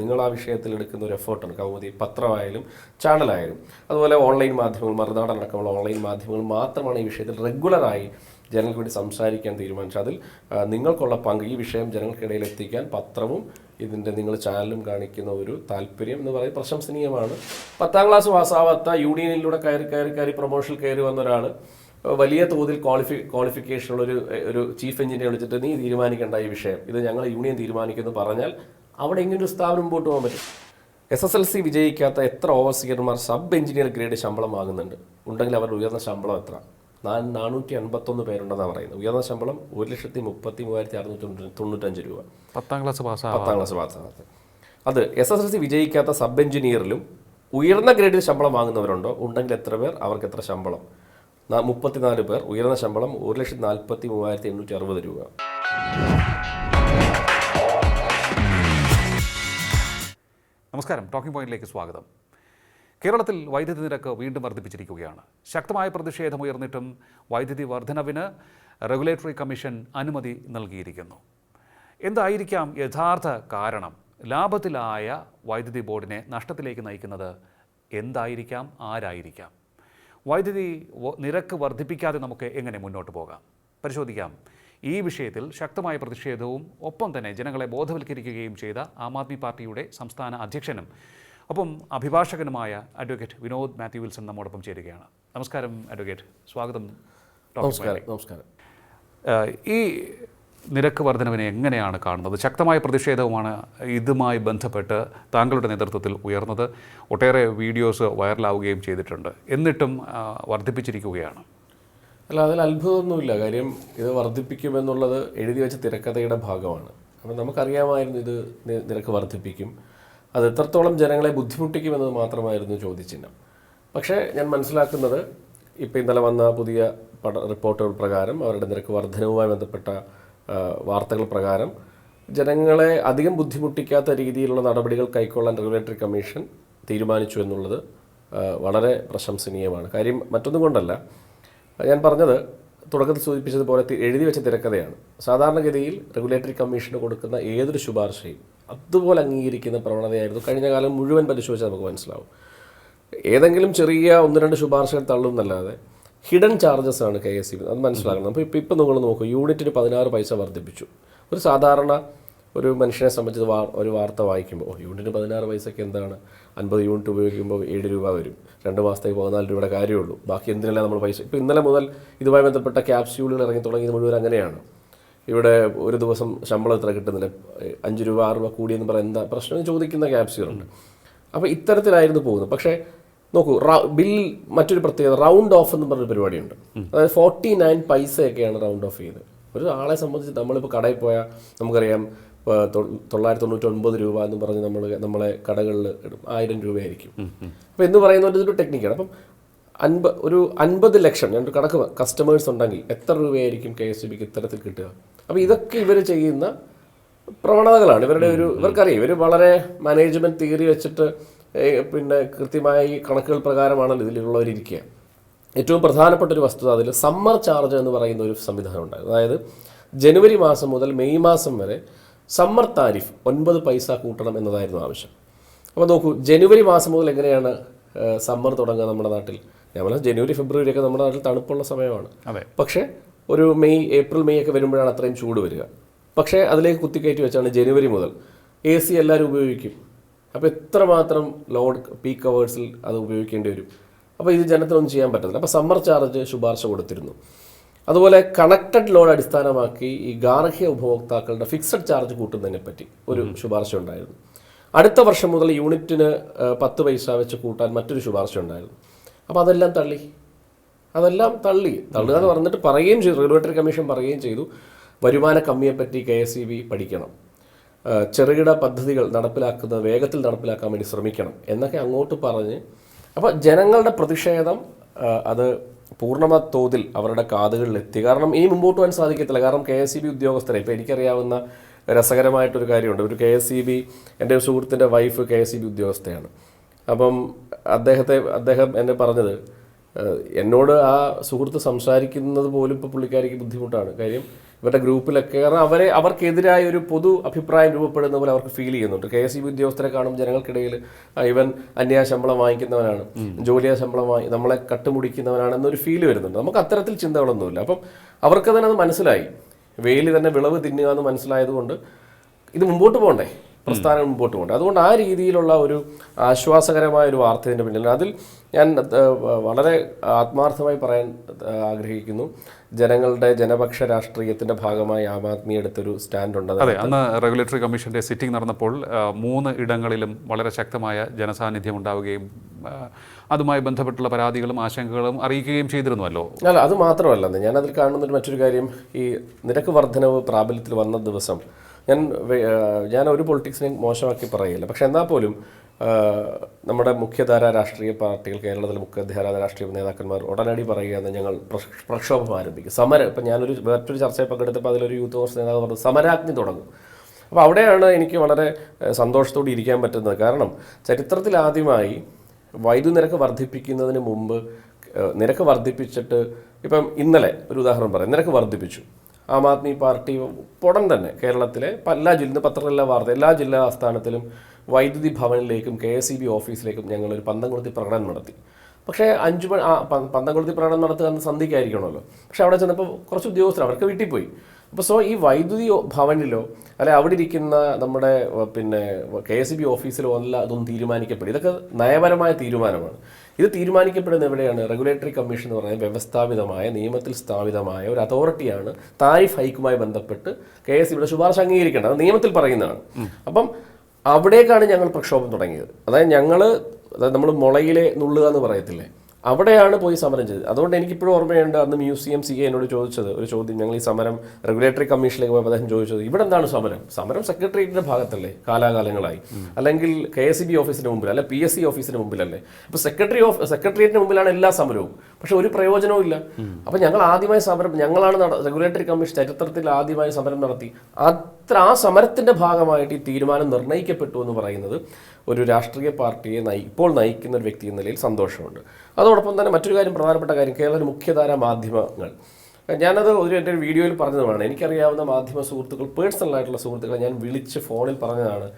നിങ്ങൾ ആ വിഷയത്തിൽ എടുക്കുന്ന ഒരു എഫേർട്ടാണ്. കൗമുദി പത്രമായാലും ചാനലായാലും. അതുപോലെ ഓൺലൈൻ മാധ്യമങ്ങൾ മറുനാടൻ അടക്കമുള്ള ഓൺലൈൻ മാധ്യമങ്ങൾ മാത്രമാണ് ഈ വിഷയത്തിൽ റെഗുലറായി ജനങ്ങൾക്ക് വേണ്ടി സംസാരിക്കാൻ തീരുമാനിച്ചത്. അതിൽ നിങ്ങൾക്കുള്ള പങ്ക് ഈ വിഷയം ജനങ്ങൾക്കിടയിൽ എത്തിക്കാൻ പത്രവും ഇതിന്റെ നിങ്ങൾ ചാനലും കാണിക്കുന്ന ഒരു താല്പര്യം എന്ന് പറയുന്നത് പ്രശംസനീയമാണ്. പത്താം ക്ലാസ് പാസ്സാവാത്ത യൂണിയനിലൂടെ കയറി കയറി കയറി പ്രൊമോഷനിൽ കയറി വന്ന ഒരാൾ വലിയ തോതിൽ ക്വാളിഫി ക്വാളിഫിക്കേഷനുള്ള ഒരു ഒരു ചീഫ് എഞ്ചിനീയർ വിളിച്ചിട്ട് നീ തീരുമാനിക്കേണ്ട ഈ വിഷയം. ഇത് ഞങ്ങൾ യൂണിയൻ തീരുമാനിക്കുമെന്ന് പറഞ്ഞാൽ അവിടെ ഇങ്ങനെ ഒരു സ്ഥാപനം മുമ്പോട്ട് പോകാൻ പറ്റും. എസ് എസ് എൽ സി വിജയിക്കാത്ത എത്ര ഓവർസിയർമാർ സബ് എഞ്ചിനീയർ ഗ്രേഡ് ശമ്പളം വാങ്ങുന്നുണ്ട്. ഉണ്ടെങ്കിൽ അവരുടെ ഉയർന്ന ശമ്പളം എത്ര? നാനൂറ്റി അൻപത്തൊന്ന് പേരുണ്ടെന്നാണ് പറയുന്നത്. ഉയർന്ന ശമ്പളം ഒരു ലക്ഷത്തി മുപ്പത്തി മൂവായിരത്തി അറുന്നൂറ്റി തൊണ്ണൂറ്റഞ്ച് രൂപ. പത്താം ക്ലാസ് പാസ് പത്താം ക്ലാസ് പാസ്സാകാത്ത അത് എസ് എസ് എൽ സി വിജയിക്കാത്ത സബ് എഞ്ചിനീയറിലും ഉയർന്ന ഗ്രേഡിൽ ശമ്പളം വാങ്ങുന്നവരുണ്ടോ? ഉണ്ടെങ്കിൽ എത്ര പേർ? അവർക്ക് എത്ര ശമ്പളം? മുപ്പത്തിനാല് പേർ. ഉയർന്ന ശമ്പളം ഒരു ലക്ഷത്തി നാൽപ്പത്തി മൂവായിരത്തി എണ്ണൂറ്റി അറുപത് രൂപ. നമസ്കാരം. ടോക്കിംഗ് പോയിന്റിലേക്ക് സ്വാഗതം. കേരളത്തിൽ വൈദ്യുതി നിരക്ക് വീണ്ടും വർദ്ധിപ്പിച്ചിരിക്കുകയാണ്. ശക്തമായ പ്രതിഷേധം ഉയർന്നിട്ടും വൈദ്യുതി വർധനവിന് റെഗുലേറ്ററി കമ്മീഷൻ അനുമതി നൽകിയിരിക്കുന്നു. എന്തായിരിക്കാം യഥാർത്ഥ കാരണം? ലാഭത്തിലായ വൈദ്യുതി ബോർഡിനെ നഷ്ടത്തിലേക്ക് നയിക്കുന്നത് എന്തായിരിക്കാം? ആരായിരിക്കാം? വൈദ്യുതി നിരക്ക് വർദ്ധിപ്പിക്കാതെ നമുക്ക് എങ്ങനെ മുന്നോട്ട് പോകാം? പരിശോധിക്കാം. ഈ വിഷയത്തിൽ ശക്തമായ പ്രതിഷേധവും ഒപ്പം തന്നെ ജനങ്ങളെ ബോധവൽക്കരിക്കുകയും ചെയ്ത ആം ആദ്മി പാർട്ടിയുടെ സംസ്ഥാന അധ്യക്ഷനും ഒപ്പം അഭിഭാഷകനുമായ അഡ്വക്കേറ്റ് വിനോദ് മാത്യു വിൽസൺ നമ്മോടൊപ്പം ചേരുകയാണ്. നമസ്കാരം അഡ്വക്കേറ്റ്. സ്വാഗതം നമസ്കാരം നമസ്കാരം. ഈ നിരക്ക് വർധനവിനെ എങ്ങനെയാണ് കാണുന്നത്? ശക്തമായ പ്രതിഷേധവുമാണ് ഇതുമായി ബന്ധപ്പെട്ട് താങ്കളുടെ നേതൃത്വത്തിൽ ഉയർന്നത്. ഒട്ടേറെ വീഡിയോസ് വൈറലാവുകയും ചെയ്തിട്ടുണ്ട്. എന്നിട്ടും വർദ്ധിപ്പിച്ചിരിക്കുകയാണ്. അല്ല അതിൽ അത്ഭുതമൊന്നുമില്ല. കാര്യം ഇത് വർദ്ധിപ്പിക്കുമെന്നുള്ളത് എഴുതി വെച്ച തിരക്കഥയുടെ ഭാഗമാണ്. അപ്പം നമുക്കറിയാമായിരുന്നു ഇത് നിരക്ക് വർദ്ധിപ്പിക്കും. അത് എത്രത്തോളം ജനങ്ങളെ ബുദ്ധിമുട്ടിക്കുമെന്നത് മാത്രമായിരുന്നു ചോദ്യചിഹ്നം. പക്ഷേ ഞാൻ മനസ്സിലാക്കുന്നത് ഇപ്പോൾ ഇന്നലെ വന്ന പുതിയ പട റിപ്പോർട്ടുകൾ പ്രകാരം അവരുടെ നിരക്ക് വർധനവുമായി ബന്ധപ്പെട്ട വാർത്തകൾ പ്രകാരം ജനങ്ങളെ അധികം ബുദ്ധിമുട്ടിക്കാത്ത രീതിയിലുള്ള നടപടികൾ കൈക്കൊള്ളാൻ റെഗുലേറ്ററി കമ്മീഷൻ തീരുമാനിച്ചു എന്നുള്ളത് വളരെ പ്രശംസനീയമാണ്. കാര്യം മറ്റൊന്നും കൊണ്ടല്ല ഞാൻ പറഞ്ഞത് തുടക്കത്തിൽ സൂചിപ്പിച്ചതുപോലെ എഴുതി വെച്ച തിരക്കഥയാണ്. സാധാരണഗതിയിൽ റെഗുലേറ്ററി കമ്മീഷന് കൊടുക്കുന്ന ഏതൊരു ശുപാർശയും അതുപോലെ അംഗീകരിക്കുന്ന പ്രവണതയായിരുന്നു. കഴിഞ്ഞ കാലം മുഴുവൻ പരിശോധിച്ചാൽ നമുക്ക് മനസ്സിലാവും. ഏതെങ്കിലും ചെറിയ ഒന്ന് രണ്ട് ശുപാർശകൾ തള്ളുന്നല്ലാതെ ഹിഡൻ ചാർജസ് ആണ് കെ എസ് സി അത് മനസ്സിലാക്കണം. അപ്പോൾ ഇപ്പോൾ ഇപ്പം നിങ്ങൾ നോക്കൂ യൂണിറ്റിന് പതിനാറ് പൈസ വർദ്ധിപ്പിച്ചു. ഒരു സാധാരണ ഒരു മനുഷ്യനെ സംബന്ധിച്ച് വാ ഒരു വാർത്ത വായിക്കുമ്പോൾ ഓ യൂണിറ്റിന് പതിനാറ് പൈസയ്ക്ക് എന്താണ്? അൻപത് യൂണിറ്റ് ഉപയോഗിക്കുമ്പോൾ ഏഴ് രൂപ വരും. രണ്ട് മാസത്തേക്ക് പതിനാല് രൂപയുടെ കാര്യമുള്ളൂ. ബാക്കി എന്തിനെല്ലാം നമ്മൾ പൈസ ഇപ്പോൾ ഇന്നലെ മുതൽ ഇതുമായി ബന്ധപ്പെട്ട ക്യാപ്സ്യൂളുകൾ ഇറങ്ങി തുടങ്ങിയത് മുഴുവൻ അങ്ങനെയാണ്. ഇവിടെ ഒരു ദിവസം ശമ്പളം ഇത്ര കിട്ടുന്നില്ല. അഞ്ച് രൂപ ആറ് രൂപ കൂടിയെന്ന് പറയുന്ന എന്താ പ്രശ്നം ചോദിക്കുന്ന ക്യാപ്സ്യൂളുണ്ട്. അപ്പോൾ ഇത്തരത്തിലായിരുന്നു പോകുന്നത്. പക്ഷേ നോക്കൂ റൗ ബിൽ മറ്റൊരു പ്രത്യേകത റൗണ്ട് ഓഫ് എന്ന് പറഞ്ഞൊരു പരിപാടിയുണ്ട്. അതായത് ഫോർട്ടി നയൻ പൈസയൊക്കെയാണ് റൗണ്ട് ഓഫ് ചെയ്യുന്നത് ഒരു ആളെ സംബന്ധിച്ച് നമ്മളിപ്പോൾ കടയിൽ പോയാൽ നമുക്കറിയാം തൊള്ളായിരത്തി തൊണ്ണൂറ്റി ഒൻപത് രൂപ എന്ന് പറഞ്ഞ് നമ്മൾ നമ്മളെ കടകളിൽ ഇടും. ആയിരം രൂപയായിരിക്കും. അപ്പോൾ എന്ന് പറയുന്ന ഒരു ടെക്നിക്കാണ്. അപ്പം അൻപ ഒരു അൻപത് ലക്ഷം ഞാൻ ഒരു കണക്ക് കസ്റ്റമേഴ്സ് ഉണ്ടെങ്കിൽ എത്ര രൂപയായിരിക്കും കെ എസ് ബിക്ക് ഇത്തരത്തിൽ കിട്ടുക? അപ്പോൾ ഇതൊക്കെ ഇവർ ചെയ്യുന്ന പ്രവണതകളാണ്. ഇവരുടെ ഒരു ഇവർക്കറിയാം. ഇവർ വളരെ മാനേജ്മെന്റ് തിയറി വെച്ചിട്ട് പിന്നെ കൃത്യമായി കണക്കുകൾ പ്രകാരമാണല്ലോ ഇതിലുള്ളവരിയ്ക്കുക ഏറ്റവും പ്രധാനപ്പെട്ട ഒരു വസ്തുത അതിൽ സമ്മർ ചാർജ് എന്ന് പറയുന്ന ഒരു സംവിധാനം ഉണ്ടായിരുന്നു. അതായത് ജനുവരി മാസം മുതൽ മെയ് മാസം വരെ സമ്മർ താരിഫ് ഒൻപത് പൈസ കൂട്ടണം എന്നതായിരുന്നു ആവശ്യം. അപ്പോൾ നോക്കൂ ജനുവരി മാസം മുതൽ എങ്ങനെയാണ് സമ്മർ തുടങ്ങുക നമ്മുടെ നാട്ടിൽ? ഞാൻ ജനുവരി ഫെബ്രുവരി ഒക്കെ നമ്മുടെ നാട്ടിൽ തണുപ്പുള്ള സമയമാണ്. പക്ഷേ ഒരു മെയ് ഏപ്രിൽ മെയ് ഒക്കെ വരുമ്പോഴാണ് അത്രയും ചൂട് വരിക. പക്ഷേ അതിലേക്ക് കുത്തിക്കയറ്റി വെച്ചാണ് ജനുവരി മുതൽ. എ സി എല്ലാവരും ഉപയോഗിക്കും. അപ്പോൾ എത്രമാത്രം ലോഡ് പീക്ക് അവേഴ്സിൽ അത് ഉപയോഗിക്കേണ്ടി വരും? അപ്പോൾ ഇത് ജനത്തിനൊന്നും ചെയ്യാൻ പറ്റത്തില്ല. അപ്പോൾ സമ്മർ ചാർജ് ശുപാർശ കൊടുത്തിരുന്നു. അതുപോലെ കണക്റ്റഡ് ലോൺ അടിസ്ഥാനമാക്കി ഈ ഗാർഹിക ഉപഭോക്താക്കളുടെ ഫിക്സഡ് ചാർജ് കൂട്ടുന്നതിനെ പറ്റി ഒരു ശുപാർശ ഉണ്ടായിരുന്നു. അടുത്ത വർഷം മുതൽ യൂണിറ്റിന് പത്ത് പൈസ വെച്ച് കൂട്ടാൻ മറ്റൊരു ശുപാർശ ഉണ്ടായിരുന്നു. അപ്പോൾ അതെല്ലാം തള്ളി. അതെല്ലാം തള്ളി. തള്ളുക എന്ന് പറഞ്ഞിട്ട് പറയുകയും ചെയ്തു. റെഗുലേറ്ററി കമ്മീഷൻ പറയുകയും ചെയ്തു. വരുമാന കമ്മിയെപ്പറ്റി കെ എസ് ഇ ബി പഠിക്കണം. ചെറുകിട പദ്ധതികൾ നടപ്പിലാക്കുന്ന വേഗത്തിൽ നടപ്പിലാക്കാൻ വേണ്ടി ശ്രമിക്കണം എന്നൊക്കെ അങ്ങോട്ട് പറഞ്ഞ്. അപ്പോൾ ജനങ്ങളുടെ പ്രതിഷേധം അത് പൂർണമ തോതിൽ അവരുടെ കാതുകളിൽ എത്തി കാരണം ഇനി മുമ്പോട്ട് പോകാൻ സാധിക്കത്തില്ല. കാരണം കെ എസ് ഇ ബി ഉദ്യോഗസ്ഥരെ ഇപ്പോൾ എനിക്കറിയാവുന്ന രസകരമായിട്ടൊരു കാര്യമുണ്ട്. ഒരു കെ എസ് ഇ ബി എന്റെ ഒരു സുഹൃത്തിന്റെ wife K S E B ഉദ്യോഗസ്ഥയാണ്. അപ്പം അദ്ദേഹത്തെ അദ്ദേഹം എന്നെ പറഞ്ഞത് എന്നോട് ആ സുഹൃത്ത് സംസാരിക്കുന്നത് പോലും ഇപ്പോൾ പുള്ളിക്കാരിക്ക് ബുദ്ധിമുട്ടാണ്. കാര്യം ഇവരുടെ ഗ്രൂപ്പിലൊക്കെ. കാരണം അവരെ അവർക്കെതിരായ ഒരു പൊതു അഭിപ്രായം രൂപപ്പെടുന്ന പോലെ അവർക്ക് ഫീൽ ചെയ്യുന്നുണ്ട്. കെ എസ് ഇ ബി ഉദ്യോഗസ്ഥരെ കാണുമ്പോൾ ജനങ്ങൾക്കിടയിൽ ഇവൻ അന്യായ ശമ്പളം വാങ്ങിക്കുന്നവനാണ് ജോലിയ ശമ്പളം വാങ്ങി നമ്മളെ കട്ടുമുടിക്കുന്നവനാണ് എന്നൊരു ഫീൽ വരുന്നുണ്ട്. നമുക്ക് അത്തരത്തിൽ ചിന്തകളൊന്നുമില്ല. അപ്പം അവർക്ക് തന്നെ അത് മനസ്സിലായി. വെയിൽ തന്നെ വിളവ് തിന്നുക എന്ന് മനസ്സിലായതുകൊണ്ട് ഇത് മുമ്പോട്ട് പോകണ്ടേ? പ്രസ്ഥാനം മുമ്പോട്ട് പോകണ്ടേ? അതുകൊണ്ട് ആ രീതിയിലുള്ള ഒരു ആശ്വാസകരമായ ഒരു വാർത്ത ഇതിന്റെ പിന്നിൽ അതിൽ ഞാൻ വളരെ ആത്മാർത്ഥമായി പറയാൻ ആഗ്രഹിക്കുന്നു. ജനങ്ങളുടെ ജനപക്ഷ രാഷ്ട്രീയത്തിന്റെ ഭാഗമായി ആം ആദ്മി എടുത്തൊരു സ്റ്റാൻഡ് ഉണ്ട് അതെ അന്ന് റെഗുലേറ്ററി കമ്മീഷന്റെ സിറ്റിംഗ് നടന്നപ്പോൾ മൂന്ന് ഇടങ്ങളിലും വളരെ ശക്തമായ ജനസാന്നിധ്യം ഉണ്ടാവുകയും അതുമായി ബന്ധപ്പെട്ടുള്ള പരാതികളും ആശങ്കകളും അറിയിക്കുകയും ചെയ്തിരുന്നുവല്ലോ. അല്ല അത് മാത്രമല്ല ഞാൻ അതിൽ കാണുന്ന മറ്റൊരു കാര്യം ഈ നിരക്ക് വർധനവ് പ്രാബല്യത്തിൽ വന്ന ദിവസം ഞാൻ ഞാൻ ഒരു പൊളിറ്റിക്സിനെയും മോശമാക്കി പറയില്ല പക്ഷെ എന്നാൽ പോലും നമ്മുടെ മുഖ്യധാര രാഷ്ട്രീയ പാർട്ടികൾ കേരളത്തിലെ മുഖ്യധാര രാഷ്ട്രീയ നേതാക്കന്മാർ ഉടനടി പറയുകയെന്ന് ഞങ്ങൾ പ്രക്ഷോഭം ആരംഭിക്കും. സമരം ഇപ്പം ഞാനൊരു മറ്റൊരു ചർച്ചയിൽ പങ്കെടുത്തപ്പോൾ അതിലൊരു യൂത്ത് കോൺഗ്രസ് നേതാവ് പറഞ്ഞു സമരാഗ്നി തുടങ്ങും. അപ്പോൾ അവിടെയാണ് എനിക്ക് വളരെ സന്തോഷത്തോടെ ഇരിക്കാൻ പറ്റുന്നത്. കാരണം ചരിത്രത്തിൽ ആദ്യമായി വൈദ്യുതി നിരക്ക് വർദ്ധിപ്പിക്കുന്നതിന് മുമ്പ് നിരക്ക് വർദ്ധിപ്പിച്ചിട്ട് ഇപ്പം ഇന്നലെ ഒരു ഉദാഹരണം പറയാം. നിരക്ക് വർദ്ധിപ്പിച്ചു. ആം ആദ്മി പാർട്ടി ഉടൻ തന്നെ കേരളത്തിലെ എല്ലാ ജില്ല പത്രങ്ങളിലെ വാർത്ത എല്ലാ ജില്ലാ ആസ്ഥാനത്തിലും വൈദ്യുതി ഭവനിലേക്കും കെ എസ് ഇ ബി ഓഫീസിലേക്കും ഞങ്ങളൊരു പന്തംകൊളുത്തി പ്രകടനം നടത്തി. പക്ഷേ അഞ്ചു മണി ആ പന്തം പന്തംകൊളുത്തി പ്രകടനം നടത്തുക എന്ന് സന്ധിക്കായിരിക്കണമല്ലോ. പക്ഷേ അവിടെ ചെന്നപ്പോൾ കുറച്ച് ഉദ്യോഗസ്ഥർ അവർക്ക് വീട്ടിൽ പോയി അപ്പോൾ സോ ഈ വൈദ്യുതി ഭവനിലോ അല്ലെ അവിടെ ഇരിക്കുന്ന നമ്മുടെ പിന്നെ കെ എസ് ബി ഓഫീസിലോ അല്ല അതൊന്നും തീരുമാനിക്കപ്പെടും. ഇതൊക്കെ നയപരമായ തീരുമാനമാണ്. ഇത് തീരുമാനിക്കപ്പെടുന്ന എവിടെയാണ്? റെഗുലേറ്ററി കമ്മീഷൻ എന്ന് പറയുന്നത് വ്യവസ്ഥാപിതമായ നിയമത്തിൽ സ്ഥാപിതമായ ഒരു അതോറിറ്റിയാണ് താരിഫ് ഹൈക്കുമായി ബന്ധപ്പെട്ട് കെ എസ് ഇവിടെ ശുപാർശ അംഗീകരിക്കേണ്ടത്. അത് നിയമത്തിൽ പറയുന്നതാണ്. അപ്പം അവിടേക്കാണ് ഞങ്ങൾ പ്രക്ഷോഭം തുടങ്ങിയത്. അതായത് ഞങ്ങൾ അതായത് നമ്മൾ മുളയിലെ നുള്ളുക എന്ന് പറയത്തില്ലേ? അവിടെയാണ് പോയി സമരം ചെയ്തത്. അതുകൊണ്ട് എനിക്കിപ്പോഴും ഓർമ്മയുണ്ട് അന്ന് മ്യൂസിയം സി എന്നോട് ചോദിച്ചത് ഒരു ചോദ്യം. ഞങ്ങൾ ഈ സമരം റെഗുലേറ്ററി കമ്മീഷനിലേക്ക് പോയപ്പോൾ അദ്ദേഹം ചോദിച്ചത് ഇവിടെ എന്താണ് സമരം? സമരം സെക്രട്ടേറിയറ്റിന്റെ ഭാഗത്തല്ലേ കാലാകാലങ്ങളായി. അല്ലെങ്കിൽ കെ എസ് ബി ഓഫീസിന് മുമ്പിൽ അല്ലെ പി എസ് സി ഓഫീസിന് മുമ്പിലല്ലേ. അപ്പോൾ സെക്രട്ടറി ഓഫ് സെക്രട്ടേറിയറ്റിന് മുമ്പിലാണ് എല്ലാ സമരവും. പക്ഷെ ഒരു പ്രയോജനവും ഇല്ല. അപ്പം ഞങ്ങൾ ആദ്യമായി സമരം ഞങ്ങളാണ് റെഗുലേറ്ററി കമ്മീഷൻ ചരിത്രത്തിൽ ആദ്യമായി സമരം നടത്തി. അത്ര ആ സമരത്തിന്റെ ഭാഗമായിട്ട് ഈ തീരുമാനം നിർണയിക്കപ്പെട്ടു എന്ന് പറയുന്നത് ഒരു രാഷ്ട്രീയ പാർട്ടിയെ നയി ഇപ്പോൾ നയിക്കുന്ന ഒരു വ്യക്തി എന്ന നിലയിൽ സന്തോഷമുണ്ട്. അതോടൊപ്പം തന്നെ മറ്റൊരു കാര്യം പ്രധാനപ്പെട്ട കാര്യം കേരള മുഖ്യധാര മാധ്യമങ്ങൾ. ഞാനത് ഒരു എന്റെ ഒരു വീഡിയോയിൽ പറഞ്ഞതുമാണ്. എനിക്കറിയാവുന്ന മാധ്യമ സുഹൃത്തുക്കൾ പേഴ്സണൽ ആയിട്ടുള്ള സുഹൃത്തുക്കളെ ഞാൻ വിളിച്ച് ഫോണിൽ പറഞ്ഞതാണ്.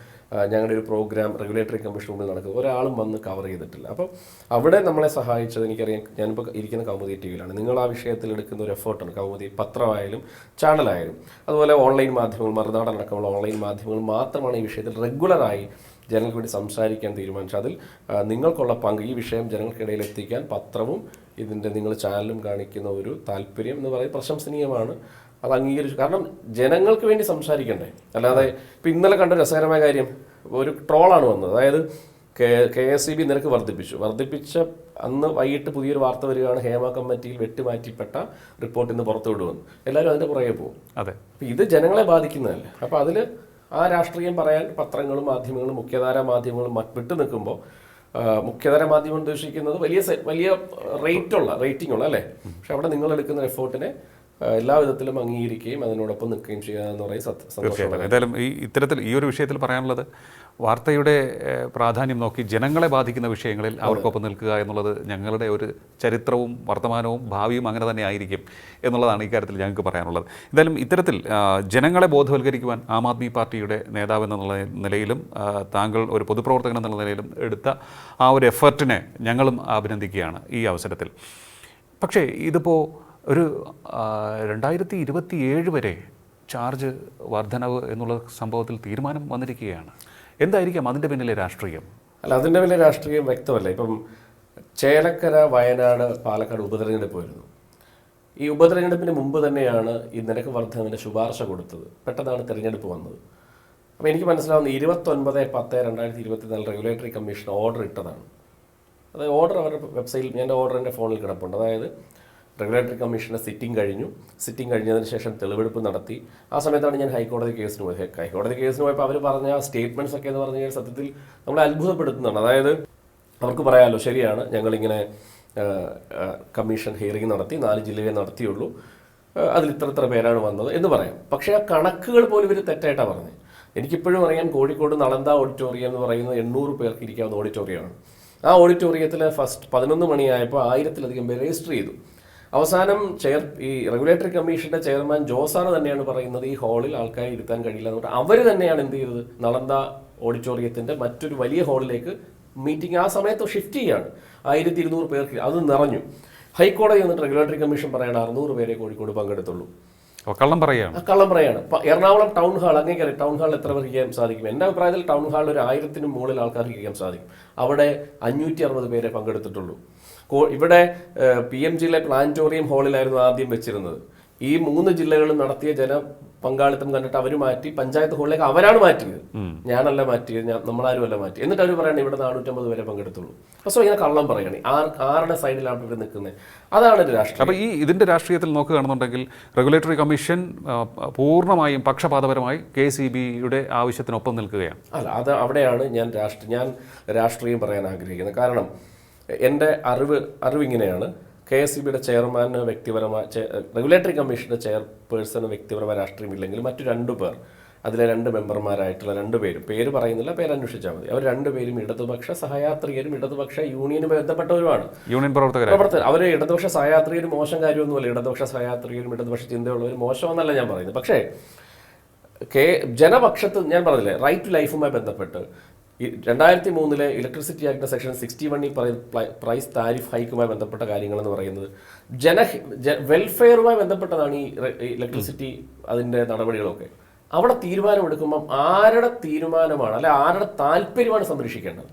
ഞങ്ങളുടെ ഒരു പ്രോഗ്രാം റെഗുലേറ്ററി കമ്മീഷൻ മുമ്പിൽ നടക്കുന്നത്. ഒരാളും വന്ന് കവർ ചെയ്തിട്ടില്ല. അപ്പോൾ അവിടെ നമ്മളെ സഹായിച്ചത് എനിക്കറിയാം ഞാനിപ്പോൾ ഇരിക്കുന്ന കൗമുദി ടി വിയിലാണ് നിങ്ങൾ ആ വിഷയത്തിൽ എടുക്കുന്ന ഒരു എഫേർട്ടാണ് കൗമുദി പത്രമായാലും ചാനലായാലും. അതുപോലെ ഓൺലൈൻ മാധ്യമങ്ങൾ മറുനാടൻ അടക്കമുള്ള ഓൺലൈൻ മാധ്യമങ്ങൾ മാത്രമാണ് ഈ വിഷയത്തിൽ റെഗുലറായി ജനങ്ങൾക്ക് വേണ്ടി സംസാരിക്കാൻ തീരുമാനിച്ചത്. അതിൽ നിങ്ങൾക്കുള്ള പങ്ക് ഈ വിഷയം ജനങ്ങൾക്കിടയിൽ എത്തിക്കാൻ പത്രവും ഇതിന്റെ നിങ്ങൾ ചാനലും കാണിക്കുന്ന ഒരു താല്പര്യം എന്ന് പറയുന്നത് പ്രശംസനീയമാണ്. അത് അംഗീകരിച്ചു. കാരണം ജനങ്ങൾക്ക് വേണ്ടി സംസാരിക്കണ്ടേ. അല്ലാതെ ഇപ്പം ഇന്നലെ കണ്ട രസകരമായ കാര്യം ഒരു ട്രോളാണ് വന്നത്. അതായത് K K S E B നിരക്ക് വർദ്ധിപ്പിച്ചു. വർദ്ധിപ്പിച്ച അന്ന് വൈകിട്ട് പുതിയൊരു വാർത്ത വരികയാണ് ഹേമ കമ്മിറ്റിയിൽ വെട്ടിമാറ്റിപ്പെട്ട റിപ്പോർട്ട് ഇന്ന് പുറത്തു വിടുമെന്ന്. എല്ലാവരും അതിന്റെ പുറകെ പോകും. അതെ. അപ്പം ഇത് ജനങ്ങളെ ബാധിക്കുന്നതല്ലേ. അപ്പോൾ അതിൽ ആ രാഷ്ട്രീയം പറയാൻ പത്രങ്ങളും മാധ്യമങ്ങളും മുഖ്യധാര മാധ്യമങ്ങളും വിട്ടു നിൽക്കുമ്പോൾ മുഖ്യധാര മാധ്യമം ഉദ്ദേശിക്കുന്നത് വലിയ വലിയ റേറ്റ് ഉള്ള റേറ്റിംഗ് ഉള്ള അല്ലേ പക്ഷെ അവിടെ നിങ്ങൾ എടുക്കുന്ന എഫേർട്ടിനെ എല്ലാ വിധത്തിലും അംഗീകരിക്കുകയും അതിനോടൊപ്പം നിൽക്കുകയും ചെയ്യുക എന്ന് പറയും തീർച്ചയായിട്ടും. എന്തായാലും ഈ ഇത്തരത്തിൽ ഈ ഒരു വിഷയത്തിൽ പറയാനുള്ളത് വാർത്തയുടെ പ്രാധാന്യം നോക്കി ജനങ്ങളെ ബാധിക്കുന്ന വിഷയങ്ങളിൽ അവർക്കൊപ്പം നിൽക്കുക എന്നുള്ളത് ഞങ്ങളുടെ ഒരു ചരിത്രവും വർത്തമാനവും ഭാവിയും അങ്ങനെ തന്നെ ആയിരിക്കും എന്നുള്ളതാണ് ഇക്കാര്യത്തിൽ ഞങ്ങൾക്ക് പറയാനുള്ളത്. എന്തായാലും ഇത്തരത്തിൽ ജനങ്ങളെ ബോധവൽക്കരിക്കുവാൻ ആം ആദ്മി പാർട്ടിയുടെ നേതാവ് എന്നുള്ള നിലയിലും താങ്കൾ ഒരു പൊതുപ്രവർത്തകൻ എന്നുള്ള നിലയിലും എടുത്ത ആ ഒരു എഫേർട്ടിനെ ഞങ്ങളും അഭിനന്ദിക്കുകയാണ് ഈ അവസരത്തിൽ. പക്ഷേ ഇതിപ്പോൾ ഒരു രണ്ടായിരത്തി ഇരുപത്തി ഏഴ് വരെ ചാർജ് വർധനവ് എന്നുള്ള സംഭവത്തിൽ തീരുമാനം വന്നിരിക്കുകയാണ്. എന്തായിരിക്കാം അതിന്റെ പിന്നിലെ രാഷ്ട്രീയം? അല്ല അതിന്റെ പിന്നിലെ രാഷ്ട്രീയം വ്യക്തമല്ല. ഇപ്പം ചേലക്കര വയനാട് പാലക്കാട് ഉപതെരഞ്ഞെടുപ്പ് വരുന്നു. ഈ ഉപതെരഞ്ഞെടുപ്പിന് മുമ്പ് തന്നെയാണ് ഈ നിരക്ക് വർധനവിന്റെ ശുപാർശ കൊടുത്തത്. പെട്ടെന്നാണ് തിരഞ്ഞെടുപ്പ് വന്നത്. അപ്പോൾ എനിക്ക് മനസ്സിലാവുന്ന ഇരുപത്തൊൻപത് പത്ത് രണ്ടായിരത്തി ഇരുപത്തിനാല് റെഗുലേറ്ററി കമ്മീഷൻ ഓർഡർ ഇട്ടതാണ്. അതായത് ഓർഡർ അവരുടെ വെബ്സൈറ്റിൽ എന്റെ ഓർഡർ എന്റെ ഫോണിൽ കിടപ്പുണ്ട്. അതായത് റെഗുലേറ്ററി കമ്മീഷന്റെ സിറ്റിംഗ് കഴിഞ്ഞു. സിറ്റിംഗ് കഴിഞ്ഞതിന് ശേഷം തെളിവെടുപ്പ് നടത്തി. ആ സമയത്താണ് ഞാൻ ഹൈക്കോടതി കേസിന് പോയത്. ഹൈക്കോടതി കേസിന് പോയപ്പോൾ അവർ പറഞ്ഞ സ്റ്റേറ്റ്മെന്റ്സ് ഒക്കെ എന്ന് പറഞ്ഞു കഴിഞ്ഞാൽ സത്യത്തിൽ നമ്മളെ അത്ഭുതപ്പെടുത്തുന്നതാണ്. അതായത് അവർക്ക് പറയാമല്ലോ ശരിയാണ് ഞങ്ങളിങ്ങനെ കമ്മീഷൻ ഹിയറിംഗ് നടത്തി നാല് ജില്ലയിൽ നടത്തിയുള്ളൂ. അതിൽ ഇത്ര ഇത്ര പേരാണ് വന്നത് എന്ന് പറയാം. പക്ഷേ ആ കണക്കുകൾ പോലും ഇവർ തെറ്റായിട്ടാണ് പറഞ്ഞത്. എനിക്കിപ്പോഴും അറിയാം കോഴിക്കോട് നളന്ത ഓഡിറ്റോറിയം എന്ന് പറയുന്നത് എണ്ണൂറ് പേർക്ക് ഇരിക്കാവുന്ന ഓഡിറ്റോറിയമാണ് ആ ഓഡിറ്റോറിയത്തിൽ ഫസ്റ്റ് പതിനൊന്ന് മണിയായപ്പോൾ ആയിരത്തിലധികം പേര് രജിസ്റ്റർ ചെയ്തു. അവസാനം ചെയർ ഈ റെഗുലേറ്ററി കമ്മീഷന്റെ ചെയർമാൻ ജോസാണ് തന്നെയാണ് പറയുന്നത് ഈ ഹാളിൽ ആൾക്കാരെ ഇരുത്താൻ കഴിയില്ല എന്ന് അവർ തന്നെയാണ് എന്ത് ചെയ്തത്? നളന്ദ ഓഡിറ്റോറിയത്തിന്റെ മറ്റൊരു വലിയ ഹാളിലേക്ക് മീറ്റിംഗ് ആ സമയത്ത് ഷിഫ്റ്റ് ചെയ്യാണ്. ആയിരത്തി ഇരുന്നൂറ് പേർക്ക് അത് നിറഞ്ഞു. ഹൈക്കോടതി വന്നിട്ട് റെഗുലേറ്ററി കമ്മീഷൻ പറയണ അറുന്നൂറ് പേരെ കോഴിക്കോട് പങ്കെടുത്തുള്ളൂ. കള്ളം പറയാണ്. കള്ളം പറയാണ്. എറണാകുളം ടൗൺ ഹാൾ അങ്ങനെ ടൗൺ ഹാളിൽ എത്ര പേർക്ക് ഇരിക്കാൻ സാധിക്കും? എന്റെ അഭിപ്രായത്തിൽ ടൗൺ ഹാളിൽ ഒരു ആയിരത്തിന് മുകളിൽ ആൾക്കാർക്ക് ഇരിക്കാൻ സാധിക്കും. അവിടെ അഞ്ഞൂറ്റി അറുപത് പേരെ പങ്കെടുത്തിട്ടുള്ളൂ. ഇവിടെ പി എം ജിയിലെ പ്ലാനറ്റോറിയം ഹാളിലായിരുന്നു ആദ്യം വെച്ചിരുന്നത്. ഈ മൂന്ന് ജില്ലകളിൽ നടത്തിയ ജന പങ്കാളിത്തം കണ്ടിട്ട് അവർ മാറ്റി പഞ്ചായത്ത് ഹാളിലേക്ക് അവരാണ് മാറ്റിയത്. ഞാനല്ല മാറ്റിയത് ഞാൻ നമ്മളാരും അല്ല മാറ്റി എന്നിട്ട് അവർ പറയണേ ഇവിടെ നാനൂറ്റമ്പത് പേരെ പങ്കെടുത്തുള്ളൂ. അപ്പോൾ ഇങ്ങനെ കള്ളം പറയണേ. ആർ ആരുടെ സൈഡിലാണ് ഇവിടെ നിൽക്കുന്നത്? അതാണ് ഒരു രാഷ്ട്രീയം. അപ്പോൾ ഈ ഇതിന്റെ രാഷ്ട്രീയത്തിൽ നോക്കുകയാണെന്നുണ്ടെങ്കിൽ റെഗുലേറ്ററി കമ്മീഷൻ പൂർണമായും പക്ഷപാതപരമായി കെ സി ബിയുടെ ആവശ്യത്തിനൊപ്പം നിൽക്കുകയാണ്. അല്ല അത് അവിടെയാണ് ഞാൻ രാഷ്ട്രീയ ഞാൻ രാഷ്ട്രീയം പറയാൻ ആഗ്രഹിക്കുന്നത്. കാരണം എന്റെ അറിവ് അറിവിങ്ങനെയാണ്. കെ എസ് സി ബിയുടെ ചെയർമാന് വ്യക്തിപരമായ റെഗുലേറ്ററി കമ്മീഷന്റെ ചെയർപേഴ്സണ് വ്യക്തിപരമായ രാഷ്ട്രീയം ഇല്ലെങ്കിൽ മറ്റു രണ്ടു പേർ അതിലെ രണ്ട് മെമ്പർമാരായിട്ടുള്ള രണ്ട് പേരും പേര് പറയുന്നില്ല പേര് അന്വേഷിച്ചാൽ മതി. അവർ രണ്ടുപേരും ഇടതുപക്ഷ സഹയാത്രികരും ഇടതുപക്ഷ യൂണിയനുമായി ബന്ധപ്പെട്ടവരുമാണ്. യൂണിയൻ പ്രവർത്തകർ പ്രവർത്തകർ അവർ ഇടതുപക്ഷ സഹയാത്രികരും മോശം കാര്യമൊന്നുമല്ല ഇടതുപക്ഷ സഹയാത്രികരും ഇടതുപക്ഷ ചിന്തയുള്ളവർ മോശമെന്നല്ല ഞാൻ പറയുന്നത്. പക്ഷേ കെ ജനപക്ഷത്ത് ഞാൻ പറഞ്ഞില്ലേ റൈറ്റ് ടു ലൈഫുമായി ബന്ധപ്പെട്ട് രണ്ടായിരത്തി മൂന്നിലെ ഇലക്ട്രിസിറ്റി ആക്ടിന്റെ സെക്ഷൻ സിക്സ്റ്റി വണ്ണിൽ പറയുന്ന പ്രൈസ് താരിഫ് ഹൈക്കുമായി ബന്ധപ്പെട്ട കാര്യങ്ങളെന്ന് പറയുന്നത് ജന വെൽഫെയറുമായി ബന്ധപ്പെട്ടതാണ് ഈ ഇലക്ട്രിസിറ്റി അതിന്റെ നടപടികളൊക്കെ. അവിടെ തീരുമാനമെടുക്കുമ്പം ആരുടെ തീരുമാനമാണ് അല്ലെ ആരുടെ താല്പര്യമാണ് സംരക്ഷിക്കേണ്ടത്?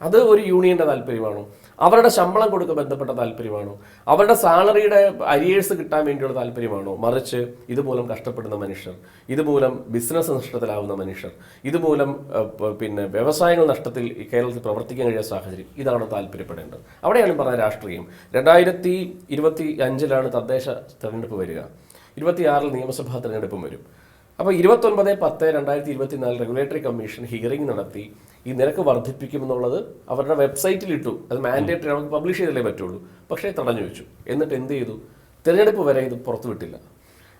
അത് ഒരു യൂണിയന്റെ താല്പര്യമാണോ? അവരുടെ ശമ്പളം കൊടുക്കുക ബന്ധപ്പെട്ട താല്പര്യമാണോ? അവരുടെ സാലറിയുടെ അരിയേഴ്സ് കിട്ടാൻ വേണ്ടിയുള്ള താല്പര്യമാണോ? മറിച്ച് ഇതുമൂലം കഷ്ടപ്പെടുന്ന മനുഷ്യർ ഇതുമൂലം ബിസിനസ് നഷ്ടത്തിലാവുന്ന മനുഷ്യർ ഇതുമൂലം പിന്നെ വ്യവസായങ്ങൾ നഷ്ടത്തിൽ കേരളത്തിൽ പ്രവർത്തിക്കാൻ കഴിയുന്ന സാഹചര്യം ഇതാണ് താല്പര്യപ്പെടേണ്ടത്. അവിടെയാണ് പറഞ്ഞ രാഷ്ട്രീയം. രണ്ടായിരത്തി ഇരുപത്തി അഞ്ചിലാണ് തദ്ദേശ തെരഞ്ഞെടുപ്പ് വരിക. ഇരുപത്തിയാറിൽ നിയമസഭാ തെരഞ്ഞെടുപ്പും വരും. അപ്പോൾ ഇരുപത്തൊൻപത് പത്ത് രണ്ടായിരത്തി ഇരുപത്തിനാല് റെഗുലേറ്ററി കമ്മീഷൻ ഹിയറിംഗ് നടത്തി. ഈ നിരക്ക് വർദ്ധിപ്പിക്കുമെന്നുള്ളത് അവരുടെ വെബ്സൈറ്റിൽ ഇട്ടു അത് മാൻഡേറ്ററി നമുക്ക് പബ്ലിഷ് ചെയ്തല്ലേ പറ്റുള്ളൂ. പക്ഷേ തടഞ്ഞു വെച്ചു. എന്നിട്ട് എന്ത് ചെയ്തു? തിരഞ്ഞെടുപ്പ് വരെ ഇത് പുറത്തുവിട്ടില്ല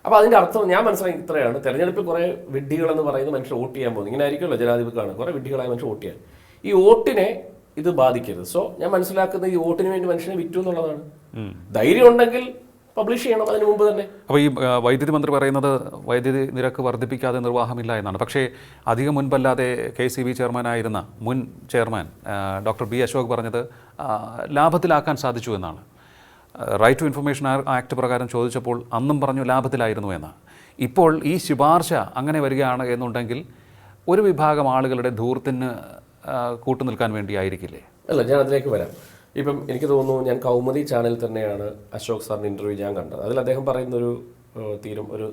അപ്പോൾ അതിന്റെ അർത്ഥം ഞാൻ മനസ്സിലാക്കി ഇത്രയാണ്. തെരഞ്ഞെടുപ്പിൽ കുറേ വിഡ്ഢികളെന്ന് പറയുന്നത് മനുഷ്യർ വോട്ട് ചെയ്യാൻ പോകുന്നു. ഇങ്ങനെ ആയിരിക്കുമല്ലോ ജനാധിപത്യമാണ് കുറേ വിഡ്ഢികളായ മനുഷ്യർ വോട്ട് ചെയ്യാൻ. ഈ വോട്ടിനെ ഇത് ബാധിക്കരുത്. സോ ഞാൻ മനസ്സിലാക്കുന്നത് ഈ വോട്ടിന് വേണ്ടി മനുഷ്യനെ വിറ്റു എന്നുള്ളതാണ്. ധൈര്യം ഉണ്ടെങ്കിൽ പബ്ലിഷ് ചെയ്യണം അതിന് മുമ്പ് തന്നെ. അപ്പോൾ ഈ വൈദ്യുതി മന്ത്രി പറയുന്നത് വൈദ്യുതി നിരക്ക് വർദ്ധിപ്പിക്കാതെ നിർവാഹമില്ല എന്നാണ് പക്ഷേ അധികം മുൻപല്ലാതെ കെ സി ബി ചെയർമാനായിരുന്ന മുൻ ചെയർമാൻ ഡോക്ടർ ബി അശോക് പറഞ്ഞത് ലാഭത്തിലാക്കാൻ സാധിച്ചു എന്നാണ്. റൈറ്റ് ടു ഇൻഫർമേഷൻ ആക്ട് പ്രകാരം ചോദിച്ചപ്പോൾ അന്നും പറഞ്ഞു ലാഭത്തിലായിരുന്നു എന്ന് ഇപ്പോൾ ഈ ശുപാർശ അങ്ങനെ വരികയാണ് എന്നുണ്ടെങ്കിൽ ഒരു വിഭാഗം ആളുകളുടെ ധൂർത്തിന് കൂട്ടുനിൽക്കാൻ വേണ്ടിയായിരിക്കില്ലേ? അല്ല ഞാൻ അതിലേക്ക് വരാം. ഇപ്പം എനിക്ക് തോന്നുന്നു ഞാൻ കൗമുദി ചാനൽ തന്നെയാണ് അശോക് സാറിന്റെ ഇന്റർവ്യൂ ഞാൻ കണ്ടത്. അതിൽ അദ്ദേഹം പറയുന്ന ഒരു ഏഹ്, തീരും ഒരു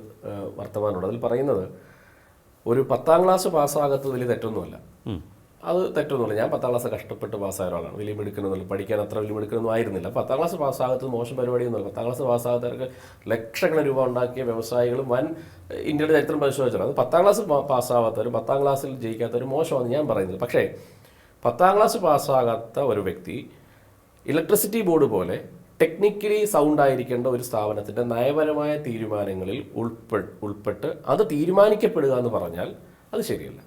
വർത്തമാനമുണ്ട്. അതിൽ പറയുന്നത് ഒരു പത്താം ക്ലാസ് പാസ്സാകാത്തത് വലിയ തെറ്റൊന്നുമല്ല. അത് തെറ്റൊന്നുമില്ല. ഞാൻ പത്താം ക്ലാസ് കഷ്ടപ്പെട്ട് പാസ്സായ ഒരാളാണ്. വലിയ മിടുക്കണമെന്നില്ല പഠിക്കാൻ അത്ര വലിയ മിടുക്കണമെന്നും ആയിരുന്നില്ല. പത്താം ക്ലാസ് പാസ്സാകത്തത് മോശം പരിപാടിയൊന്നുമില്ല. പത്താം ക്ലാസ് പാസ്സാകാത്തവർക്ക് ലക്ഷക്കണക്കിന് രൂപ ഉണ്ടാക്കിയ വ്യവസായികളും വൻ ഇന്ത്യയുടെ ചരിത്രം പരിശോധിച്ചാൽ അത് പത്താം ക്ലാസ് പാസ്സാവാത്തവരും പത്താം ക്ലാസ്സിൽ ജയിക്കാത്തവരും മോശമാണെന്ന് ഞാൻ പറയുന്നത് പക്ഷേ പത്താം ക്ലാസ് പാസ്സാകാത്ത ഒരു വ്യക്തി ഇലക്ട്രിസിറ്റി ബോർഡ് പോലെ ടെക്നിക്കലി സൗണ്ട് ആയിരിക്കേണ്ട ഒരു സ്ഥാപനത്തിന്റെ നയപരമായ തീരുമാനങ്ങളിൽ ഉൾപ്പെ ഉൾപ്പെട്ട് അത് തീരുമാനിക്കപ്പെടുക എന്ന് പറഞ്ഞാൽ അത് ശരിയല്ല.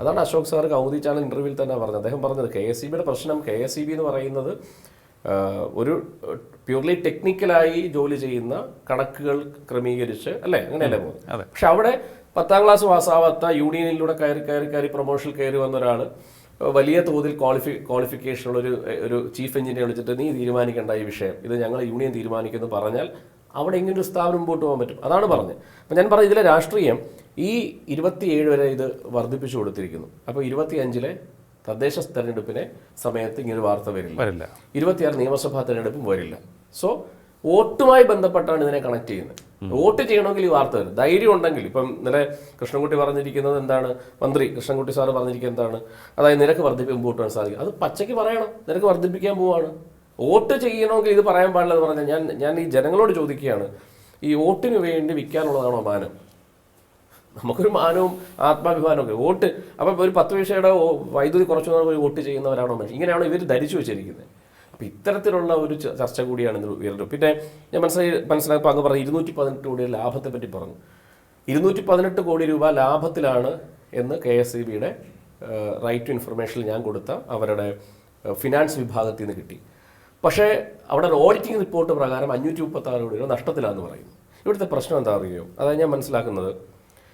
അതാണ് അശോക് സാർ കൗമുദി ചാനൽ ഇന്റർവ്യൂവിൽ തന്നെ പറഞ്ഞത്. അദ്ദേഹം പറഞ്ഞത് കെ എസ് ബിയുടെ പ്രശ്നം കെ എസ് ബി എന്ന് പറയുന്നത് ഒരു പ്യൂർലി ടെക്നിക്കലായി ജോലി ചെയ്യുന്ന കണക്കുകൾ ക്രമീകരിച്ച് അല്ലേ? അങ്ങനെയല്ലേ പോകുന്നത്? പക്ഷെ അവിടെ പത്താം ക്ലാസ് പാസ്സാവാത്ത യൂണിയനിലൂടെ കയറി കയറി കയറി പ്രൊമോഷൻ കയറി വന്ന ഒരാൾ വലിയ തോതിൽ ക്വാളിഫി ക്വാളിഫിക്കേഷനുള്ള ഒരു ഒരു ചീഫ് എഞ്ചിനീയർ വിളിച്ചിട്ട് നീ തീരുമാനിക്കേണ്ട ഈ വിഷയം. ഇത് ഞങ്ങൾ യൂണിയൻ തീരുമാനിക്കുന്നു പറഞ്ഞാൽ അവിടെ ഇങ്ങനെ ഒരു സ്ഥാപനം മുമ്പോട്ട് പോകാൻ പറ്റും. അതാണ് പറഞ്ഞത്. അപ്പം ഞാൻ പറഞ്ഞ ഇതിലെ രാഷ്ട്രീയം ഈ ഇരുപത്തിയേഴ് വരെ ഇത് വർദ്ധിപ്പിച്ചു കൊടുത്തിരിക്കുന്നു. അപ്പോൾ ഇരുപത്തി അഞ്ചിലെ തദ്ദേശ തെരഞ്ഞെടുപ്പിനെ സമയത്ത് ഇങ്ങനൊരു വാർത്ത വരില്ല. വരില്ല. ഇരുപത്തിയാറ് നിയമസഭാ തെരഞ്ഞെടുപ്പും വരില്ല. സോ വോട്ടുമായി ബന്ധപ്പെട്ടാണ് ഇതിനെ കണക്ട് ചെയ്യുന്നത്. വോട്ട് ചെയ്യണമെങ്കിൽ ഈ വാർത്ത വരും. ധൈര്യം ഉണ്ടെങ്കിൽ ഇപ്പം ഇന്നലെ കൃഷ്ണൻകുട്ടി പറഞ്ഞിരിക്കുന്നത് എന്താണ്? മന്ത്രി കൃഷ്ണൻകുട്ടി സാറ് പറഞ്ഞിരിക്കുന്നത് എന്താണ്? അതായത് നിരക്ക് വർദ്ധിപ്പിക്കാൻ വോട്ട് സാധിക്കും. അത് പച്ചയ്ക്ക് പറയണം. നിരക്ക് വർദ്ധിപ്പിക്കാൻ പോവാണ്. വോട്ട് ചെയ്യണമെങ്കിൽ ഇത് പറയാൻ പാടില്ല എന്ന് പറഞ്ഞാൽ ഞാൻ ഞാൻ ഈ ജനങ്ങളോട് ചോദിക്കുകയാണ് ഈ വോട്ടിന് വേണ്ടി വിൽക്കാനുള്ളതാണോ മാനം? നമുക്കൊരു മാനവും ആത്മാഭിമാനവും ഒക്കെ വോട്ട് അപ്പം ഒരു പത്ത് പൈസയുടെ വൈദ്യുതി കുറച്ചു വോട്ട് ചെയ്യുന്നവരാണോ മനുഷ്യൻ ഇങ്ങനെയാണോ ഇവർ ധരിച്ചു വെച്ചിരിക്കുന്നത്? അപ്പം ഇത്തരത്തിലുള്ള ഒരു ചർച്ച കൂടിയാണ് ഇന്ന് ഉയർന്നത് പിന്നെ ഞാൻ മനസ്സിലായി മനസ്സിലാക്കുമ്പോൾ അങ്ങ് പറഞ്ഞു ഇരുന്നൂറ്റി പതിനെട്ട് കോടി ലാഭത്തെ പറ്റി പറഞ്ഞു. ഇരുന്നൂറ്റി പതിനെട്ട് കോടി രൂപ ലാഭത്തിലാണ് എന്ന് കെ എസ് ഇ ബിയുടെ റൈറ്റ് ടു ഇൻഫർമേഷനിൽ ഞാൻ കൊടുത്ത അവരുടെ ഫിനാൻസ് വിഭാഗത്തിൽ നിന്ന് കിട്ടി. പക്ഷേ അവിടെ ഓഡിറ്റിംഗ് റിപ്പോർട്ട് പ്രകാരം അഞ്ഞൂറ്റി മുപ്പത്തി ആറ് കോടി രൂപ നഷ്ടത്തിലാണെന്ന് പറയുന്നു. ഇവിടുത്തെ പ്രശ്നം എന്താ അറിയോ? അതായത് ഞാൻ മനസ്സിലാക്കുന്നത്.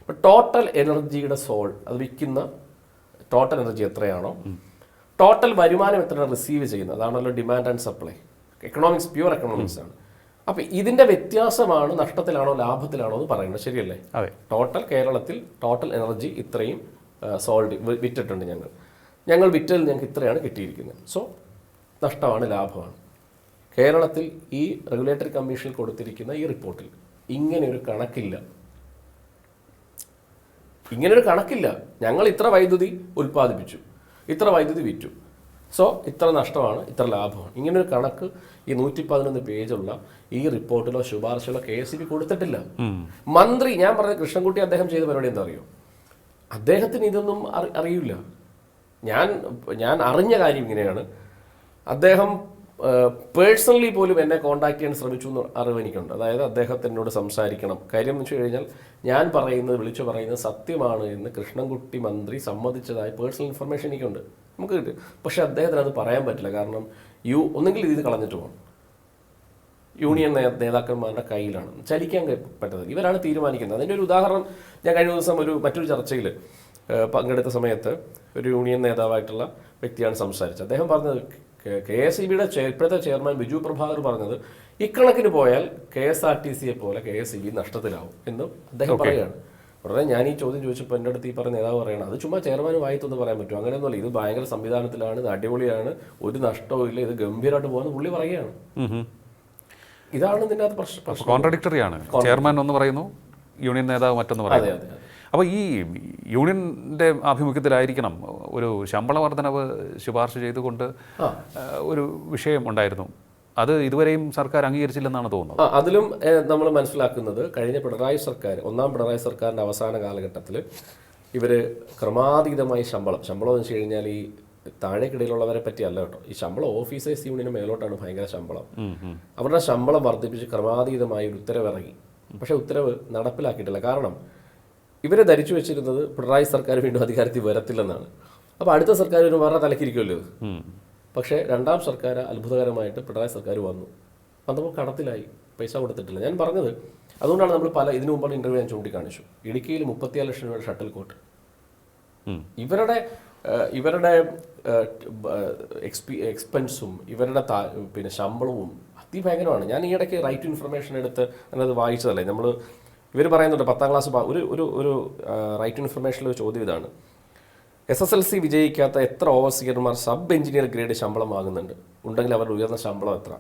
ഇപ്പോൾ ടോട്ടൽ എനർജിയുടെ സോൾ അത് വിൽക്കുന്ന ടോട്ടൽ എനർജി എത്രയാണോ? ടോട്ടൽ വരുമാനം എത്ര റിസീവ് ചെയ്യുന്നത്? അതാണല്ലോ demand and supply economics pure economics ആണ്. അപ്പൊ ഇതിന്റെ വ്യത്യാസമാണ് നഷ്ടത്തിലാണോ ലാഭത്തിലാണോ എന്ന് പറയുന്നത്. ശരിയല്ലേ? അതെ. ടോട്ടൽ കേരളത്തിൽ ടോട്ടൽ എനർജി ഇത്രയും സോൾഡ് വിറ്റിട്ടുണ്ട് ഞങ്ങൾ. ഞങ്ങൾ വിറ്റതിൽ ഞങ്ങൾക്ക് ഇത്രയാണ് കിട്ടിയിരിക്കുന്നത്. സോ നഷ്ടമാണ് ലാഭമാണ്. കേരളത്തിൽ ഈ റെഗുലേറ്ററി കമ്മീഷനിൽ കൊടുത്തിരിക്കുന്ന ഈ റിപ്പോർട്ടിൽ ഇങ്ങനെ ഒരു കണക്കില്ല. ഇങ്ങനൊരു ഒരു കണക്കില്ല. ഞങ്ങൾ ഇത്ര വൈദ്യുതി ഉൽപ്പാദിപ്പിച്ചു. ഇത്ര വൈദ്യുതി വിറ്റു. സോ ഇത്ര നഷ്ടമാണ് ഇത്ര ലാഭമാണ്. ഇങ്ങനൊരു കണക്ക് ഈ നൂറ്റി പതിനൊന്ന് പേജുള്ള ഈ റിപ്പോർട്ടിലോ ശുപാർശയിലോ കെ എസ് ബി കൊടുത്തിട്ടില്ല. മന്ത്രി ഞാൻ പറഞ്ഞ കൃഷ്ണൻകുട്ടി അദ്ദേഹം ചെയ്ത പരിപാടി എന്താ അറിയോ? അദ്ദേഹത്തിന് ഇതൊന്നും അറി- അറിയില്ല. ഞാൻ ഞാൻ അറിഞ്ഞ കാര്യം ഇങ്ങനെയാണ്. അദ്ദേഹം പേഴ്സണലി പോലും എന്നെ കോൺടാക്ട് ചെയ്യാൻ ശ്രമിച്ചു എന്ന് അറിവ് എനിക്കുണ്ട്. അതായത് അദ്ദേഹത്തിനോട് സംസാരിക്കണം. കാര്യം എന്ന് വെച്ച് കഴിഞ്ഞാൽ ഞാൻ പറയുന്നത് വിളിച്ചു പറയുന്നത് സത്യമാണ് എന്ന് കൃഷ്ണൻകുട്ടി മന്ത്രി സമ്മതിച്ചതായി പേഴ്സണൽ ഇൻഫർമേഷൻ എനിക്കുണ്ട്. നമുക്ക് കിട്ടും. പക്ഷെ അദ്ദേഹത്തിന് അത് പറയാൻ പറ്റില്ല. കാരണം യു ഒന്നെങ്കിൽ ഇത് കളഞ്ഞിട്ട് പോകണം യൂണിയൻ നേതാക്കന്മാരുടെ കയ്യിലാണ്. ചലിക്കാൻ പറ്റുന്നത് ഇവരാണ് തീരുമാനിക്കുന്നത്. അതിന്റെ ഒരു ഉദാഹരണം ഞാൻ കഴിഞ്ഞ ദിവസം ഒരു മറ്റൊരു ചർച്ചയിൽ പങ്കെടുത്ത സമയത്ത് ഒരു യൂണിയൻ നേതാവായിട്ടുള്ള വ്യക്തിയാണ് സംസാരിച്ചത്. അദ്ദേഹം പറഞ്ഞത് കെ എസ് ഇ ബിയുടെ ഇപ്പോഴത്തെ ചെയർമാൻ ബിജു പ്രഭാകർ പറഞ്ഞത് ഇക്കണക്കിന് പോയാൽ കെ എസ് ആർ ടി സിയെ പോലെ കെ എസ് ഇ ബി നഷ്ടത്തിലാവും എന്ന് അദ്ദേഹം പറയുകയാണ്. ഉടനെ ഞാൻ ഈ ചോദ്യം ചോദിച്ചപ്പോൾ എന്റെ അടുത്ത് ഈ പറഞ്ഞ നേതാവ് പറയണം അത് ചുമ്മാ ചെയർമാൻ വായിത്തൊന്ന് പറയാൻ പറ്റും അങ്ങനെയൊന്നുമല്ല ഇത് ഭയങ്കര സംവിധാനത്തിലാണ് ഇത് അടിപൊളിയാണ് ഒരു നഷ്ടവും ഇല്ല ഇത് ഗംഭീരമായിട്ട് പോകുന്ന പുള്ളി പറയുകയാണ്. ഇതാണ് ഇതിന്റെ അകത്ത് പ്രശ്നം. കോൺട്രഡിക്ടറിയാണ് ആണ്. ചെയർമാൻ ഒന്ന് പറയുന്നു യൂണിയൻ നേതാവ് മറ്റൊന്ന് പറയുന്നു. അതെ അതെ. അപ്പോൾ ഈ യൂണിയന്റെ ആഭിമുഖ്യത്തിലായിരിക്കണം ഒരു ശമ്പള വർധനവ് ശുപാർശ ചെയ്തുകൊണ്ട് ഒരു വിഷയം ഉണ്ടായിരുന്നു. അത് ഇതുവരെയും സർക്കാർ അംഗീകരിച്ചില്ലെന്നാണ് തോന്നുന്നത്. അതിലും നമ്മൾ മനസ്സിലാക്കുന്നത് കഴിഞ്ഞ പിണറായി സർക്കാർ ഒന്നാം പിണറായി സർക്കാരിന്റെ അവസാന കാലഘട്ടത്തിൽ ഇവർ ക്രമാതീതമായി ശമ്പളം ശമ്പളം എന്ന് വെച്ച് കഴിഞ്ഞാൽ ഈ താഴേക്കിടയിലുള്ളവരെ പറ്റിയല്ല കേട്ടോ. ഈ ശമ്പളം ഓഫീസേഴ്സ് യൂണിയന് മേലോട്ടാണ് ഭയങ്കര ശമ്പളം. അവരുടെ ശമ്പളം വർദ്ധിപ്പിച്ച് ക്രമാതീതമായി ഒരു ഉത്തരവിറങ്ങി. പക്ഷേ ഉത്തരവ് നടപ്പിലാക്കിയിട്ടില്ല. കാരണം ഇവരെ ധരിച്ചു വെച്ചിരുന്നത് പിണറായി സർക്കാർ വീണ്ടും അധികാരത്തിൽ വരത്തില്ലെന്നാണ്. അപ്പോൾ അടുത്ത സർക്കാർ ഒരു വേറെ തലക്കിരിക്കുമല്ലോ പക്ഷേ രണ്ടാം സർക്കാർ അത്ഭുതകരമായിട്ട് പിണറായി സർക്കാർ വന്നു. വന്നപ്പോൾ കടത്തിലായി. പൈസ കൊടുത്തിട്ടില്ല. ഞാൻ പറഞ്ഞത് അതുകൊണ്ടാണ് നമ്മൾ പല ഇതിനു മുമ്പാണ് ഇന്റർവ്യൂ ഞാൻ ചൂണ്ടിക്കാണിച്ചു. ഇടുക്കിയിൽ മുപ്പത്തിയാറ് ലക്ഷം രൂപയുടെ ഷട്ടിൽ കോട്ട്. ഇവരുടെ ഇവരുടെ എക്സ്പി എക്സ്പെൻസും ഇവരുടെ താ- പിന്നെ ശമ്പളവും അതിഭയങ്കരമാണ്. ഞാൻ ഈ ഇടയ്ക്ക് റൈറ്റ് ഇൻഫർമേഷൻ എടുത്ത് ഞാനത് വായിച്ചതല്ലേ? നമ്മൾ ഇവർ പറയുന്നുണ്ട് പത്താം ക്ലാസ് ഒരു ഒരു ഒരു റൈറ്റ് ഇൻഫർമേഷൻ ഇൻഫർമേഷനിൽ ചോദ്യം ഇതാണ്. എസ് എസ് എൽ സി വിജയിക്കാത്ത എത്ര ഓവർസിയർമാർ സബ് എഞ്ചിനീയർ ഗ്രേഡ് ശമ്പളം വാങ്ങുന്നുണ്ട്? ഉണ്ടെങ്കിൽ അവരുടെ ഉയർന്ന ശമ്പളം എത്ര?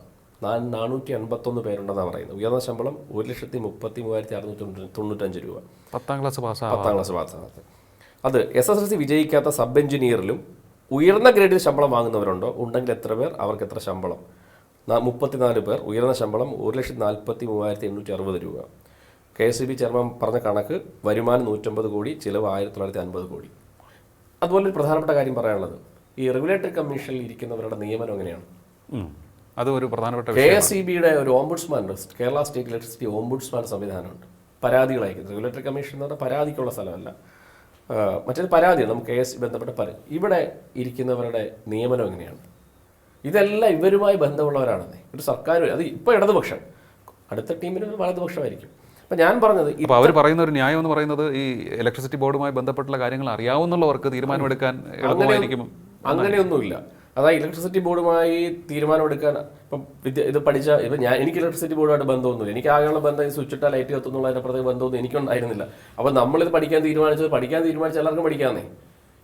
നാനൂറ്റി അൻപത്തൊന്ന് പേരുണ്ടെന്നാണ് പറയുന്നത്. ഉയർന്ന ശമ്പളം ഒരു ലക്ഷത്തി മുപ്പത്തി മൂവായിരത്തി അറുന്നൂറ്റി തൊണ്ണൂറ്റഞ്ച് രൂപ. പത്താം ക്ലാസ് പാസ് പത്താം ക്ലാസ് പാസ്സാകാത്ത അത് എസ് എസ് എൽ സി വിജയിക്കാത്ത സബ് എഞ്ചിനീയറിലും ഉയർന്ന ഗ്രേഡിൽ ശമ്പളം വാങ്ങുന്നവരുണ്ടോ? ഉണ്ടെങ്കിൽ എത്ര പേർ? അവർക്ക് എത്ര ശമ്പളം? മുപ്പത്തിനാല് പേർ. ഉയർന്ന ശമ്പളം ഒരു ലക്ഷത്തി നാൽപ്പത്തി മൂവായിരത്തി എണ്ണൂറ്റി അറുപത് രൂപ. കെ എസ് ബി ചെയർമാൻ പറഞ്ഞ കണക്ക് വരുമാനം നൂറ്റമ്പത് കോടി ചിലവ് ആയിരത്തി തൊള്ളായിരത്തി അൻപത് കോടി. അതുപോലെ ഒരു പ്രധാനപ്പെട്ട കാര്യം പറയാനുള്ളത് ഈ റെഗുലേറ്ററി കമ്മീഷനിൽ ഇരിക്കുന്നവരുടെ നിയമനം എങ്ങനെയാണ്. അത് ഒരു പ്രധാനപ്പെട്ട കെ എസ് ഇ ബിയുടെ ഒരു ombudsman Kerala state electricity ombudsman സംവിധാനമുണ്ട്. പരാതികൾ അയക്കുന്നത്. റെഗുലേറ്ററി കമ്മീഷൻ എന്ന് പറഞ്ഞാൽ പരാതിക്കുള്ള സ്ഥലമല്ല. മറ്റൊരു പരാതിയാണ്. നമുക്ക് കെ എസ് ബന്ധപ്പെട്ട പരാതി ഇവിടെ ഇരിക്കുന്നവരുടെ നിയമനം എങ്ങനെയാണ്? ഇതെല്ലാം ഇവരുമായി ബന്ധമുള്ളവരാണെന്നേ. ഒരു സർക്കാർ അത് ഇപ്പോൾ ഇടതുപക്ഷം. അടുത്ത ടീമിന് വലതുപക്ഷമായിരിക്കും. അപ്പം ഞാൻ പറഞ്ഞത് അപ്പോൾ അവർ പറയുന്ന ഒരു ന്യായം എന്ന് പറയുന്നത് ഈ ഇലക്ട്രിസിറ്റി ബോർഡുമായി ബന്ധപ്പെട്ടുള്ള കാര്യങ്ങൾ അറിയാവുന്നവർക്ക് തീരുമാനമെടുക്കാൻ എളുപ്പമായിരിക്കും അങ്ങനെയൊന്നുമില്ല. അതായത് ഇലക്ട്രിസിറ്റി ബോർഡുമായി തീരുമാനമെടുക്കാൻ ഇപ്പം വിദ്യ ഇത് പഠിച്ച ഇപ്പം ഞാൻ എനിക്ക് ഇലക്ട്രിസിറ്റി ബോർഡുമായിട്ട് ബന്ധമൊന്നുമില്ല. എനിക്ക് ആകെയുള്ള ബന്ധം ഈ സ്വിച്ച് ഇട്ടാൽ ലൈറ്റ് കത്തുന്നുള്ള അതിന്റെ പ്രത്യേക ബന്ധമൊന്നും എനിക്കുണ്ടായിരുന്നില്ല. അപ്പം നമ്മളിത് പഠിക്കാൻ തീരുമാനിച്ചത് പഠിക്കാൻ തീരുമാനിച്ച എല്ലാവർക്കും പഠിക്കാമെന്നേ